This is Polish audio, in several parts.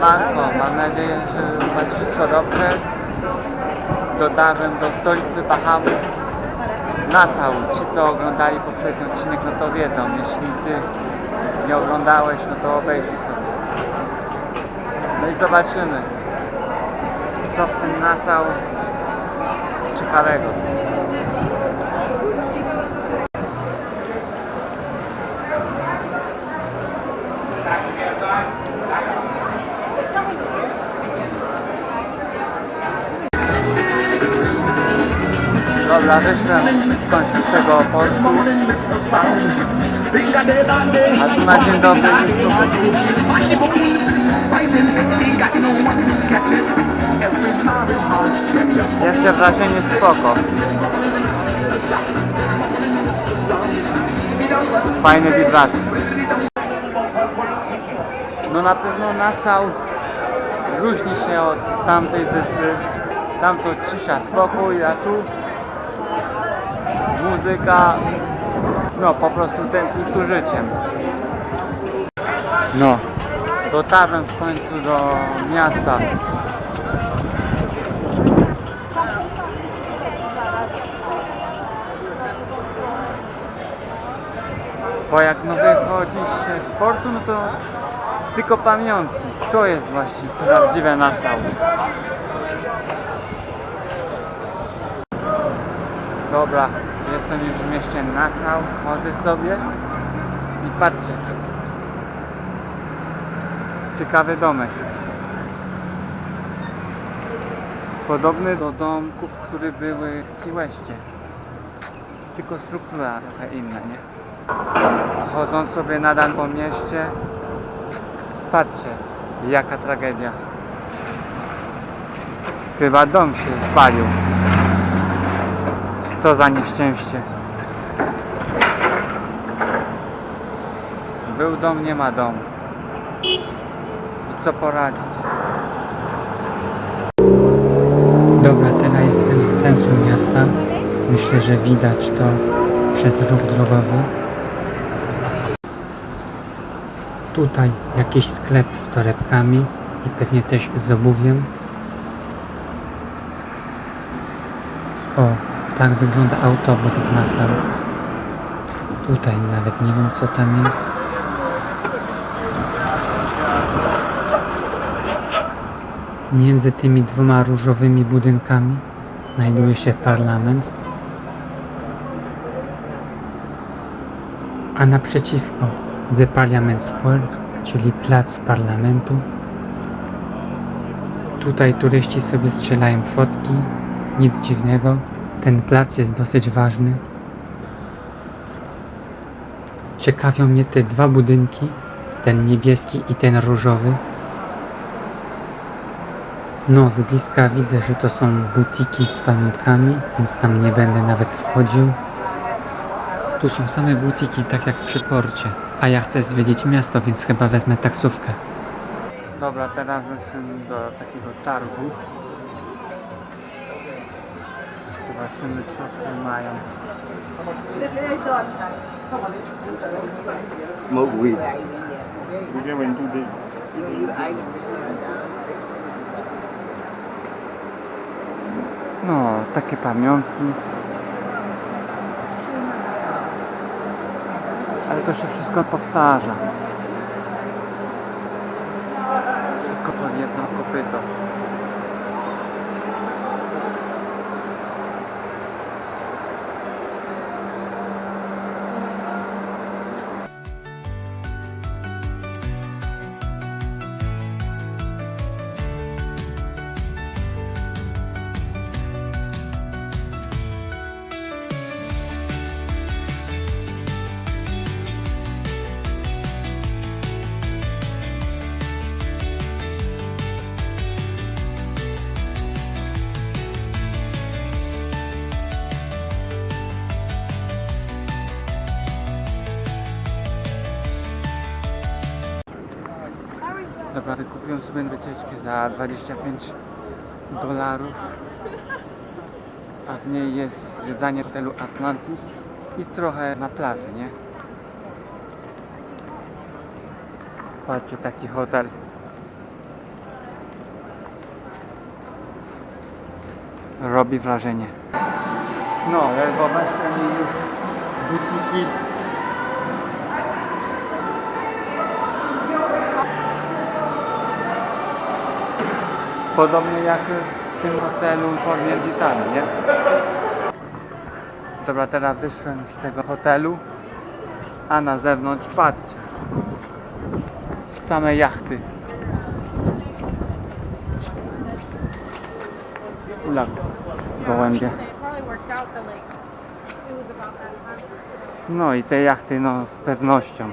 Mam nadzieję, że u wszystko dobrze. Dotarłem do stolicy Bahamów, Nassau. Ci, co oglądali poprzedni odcinek, no to wiedzą. Jeśli Ty nie oglądałeś, no to obejrzyj sobie. No i zobaczymy, co w tym Nassau ciekawego. Dobra, wyszłem skądś z tego portu. A tu na dzień dobry Jeszcze wrażenie spoko. Fajne wibracje. No na pewno Nassau różni się od tamtej wyspy. Tam to cisza, spokój, a tu muzyka, no po prostu tętni tu życiem. No, dotarłem w końcu do miasta. Bo jak no wychodzisz się z portu, no to tylko pamiątki. To jest właśnie prawdziwe Nassau. Dobra, jestem już w mieście Nassau, chodzę sobie i patrzę. Ciekawy domek. Podobny do domków, które były w Westie. Tylko struktura trochę inna, nie? Chodząc sobie nadal po mieście, patrzę, jaka tragedia. Chyba dom się spalił. Co za nieszczęście. Był dom, nie ma domu. I co poradzić? Dobra, teraz jestem w centrum miasta. Myślę, że widać to przez ruch drogowy. Tutaj jakiś sklep z torebkami i pewnie też z obuwiem. O, tak wygląda autobus w Nassau. Tutaj nawet nie wiem co tam jest. Między tymi dwoma różowymi budynkami znajduje się parlament, a naprzeciwko The Parliament Square, czyli plac parlamentu. Tutaj turyści sobie strzelają fotki, nic dziwnego, ten plac jest dosyć ważny. Ciekawią mnie te dwa budynki, ten niebieski i ten różowy. No, z bliska widzę, że to są butiki z pamiątkami, więc tam nie będę nawet wchodził. Tu są same butiki, tak jak przy porcie. A ja chcę zwiedzić miasto, więc chyba wezmę taksówkę. Dobra, teraz weszłem do takiego targu. Zobaczymy co tu mają. smoke weed. No, takie pamiątki. Ale to się wszystko powtarza. Wszystko pod jedno kopyto. Dobra, wykupiłem sobie wycieczkę za 25 dolarów. A w niej jest zwiedzanie hotelu Atlantis i trochę na plaży, nie? Patrzcie, taki hotel. Robi wrażenie. No, ale zobaczcie mi już butiki Podobnie jak w tym hotelu w formie Witamy, nie? Dobra, teraz wyszłem z tego hotelu, a na zewnątrz patrzę. Same jachty. Ula, gołębie. No i te jachty no z pewnością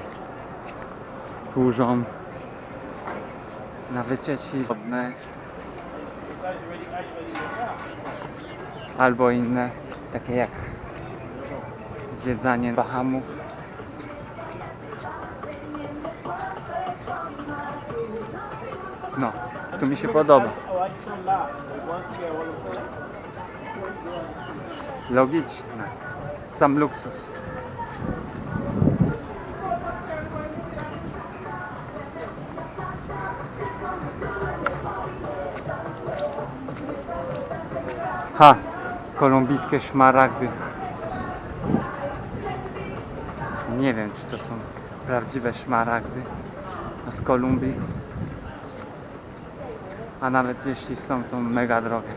służą na wycieczki albo inne, takie jak zwiedzanie Bahamów. No, tu mi się podoba. Logiczne. Sam luksus. Ha! Kolumbijskie szmaragdy. Nie wiem, czy to są prawdziwe szmaragdy z Kolumbii. A nawet jeśli są, to mega drogie.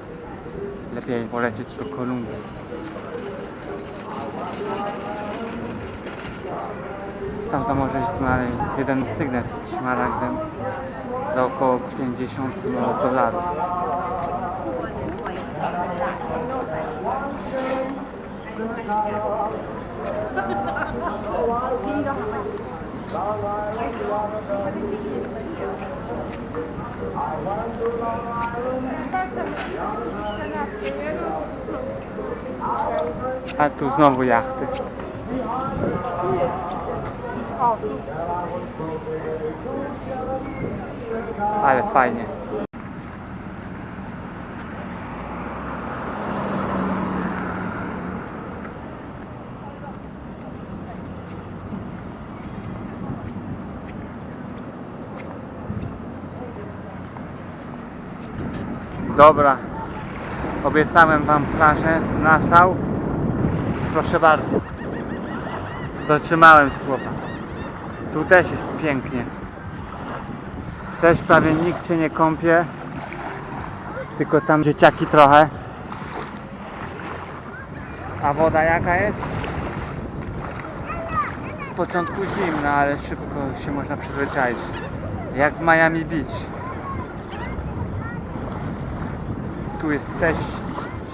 Lepiej polecieć do Kolumbii. Tam to możesz znaleźć jeden sygnet z szmaragdem za około 50 dolarów. A tu znowu jachty. Ale fajnie. Dobra. Obiecałem wam plażę Nassau. Proszę bardzo. Dotrzymałem słowa. Tu też jest pięknie. Też prawie nikt się nie kąpie. Tylko tam dzieciaki trochę. A woda jaka jest? Z początku zimna, ale szybko się można przyzwyczaić. Jak Miami Beach. Tu jest też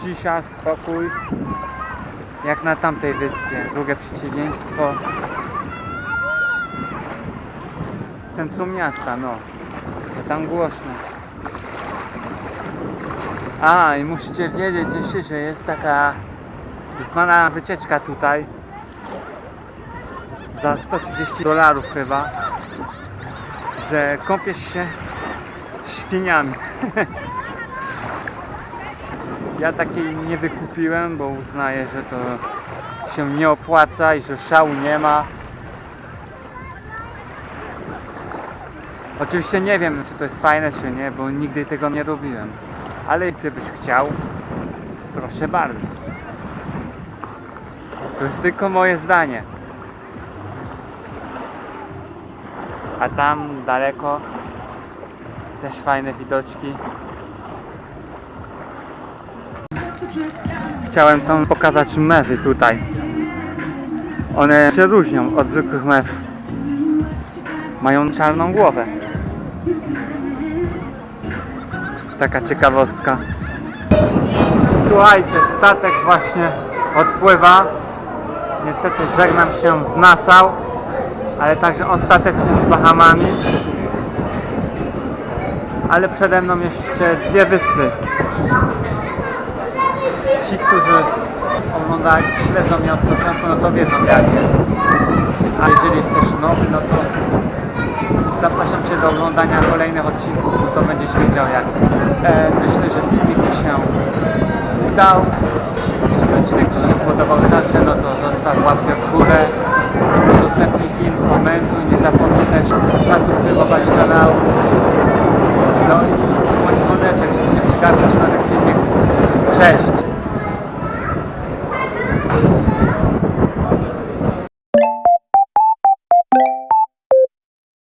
cisza, spokój. Jak na tamtej wyspie. Drugie przeciwieństwo. Centrum miasta, no. To tam głośno. A, i musicie wiedzieć jeszcze, że jest taka znana wycieczka tutaj. Za 130 dolarów chyba. Że kąpiesz się z świniami. Ja takiej nie wykupiłem, bo uznaję, że to się nie opłaca i że szału nie ma. Oczywiście nie wiem, czy to jest fajne, czy nie, bo nigdy tego nie robiłem. Ale gdybyś chciał, proszę bardzo. To jest tylko moje zdanie. A tam daleko też fajne widoczki. Chciałem tam pokazać mewy tutaj. One się różnią od zwykłych mew. Mają czarną głowę. Taka ciekawostka. Słuchajcie, statek właśnie odpływa. Niestety żegnam się z Nassau, ale także ostatecznie z Bahamami. Ale przede mną jeszcze dwie wyspy ci, którzy oglądają, śledzą mnie od początku, no to wiedzą jakie. A jeżeli jesteś nowy, no to zapraszam Cię do oglądania kolejnych odcinków, no to będziesz wiedział jak. E, myślę, że filmik mi się udał. Jeśli odcinek Ci się podobał także, no to zostaw łapkę w górę.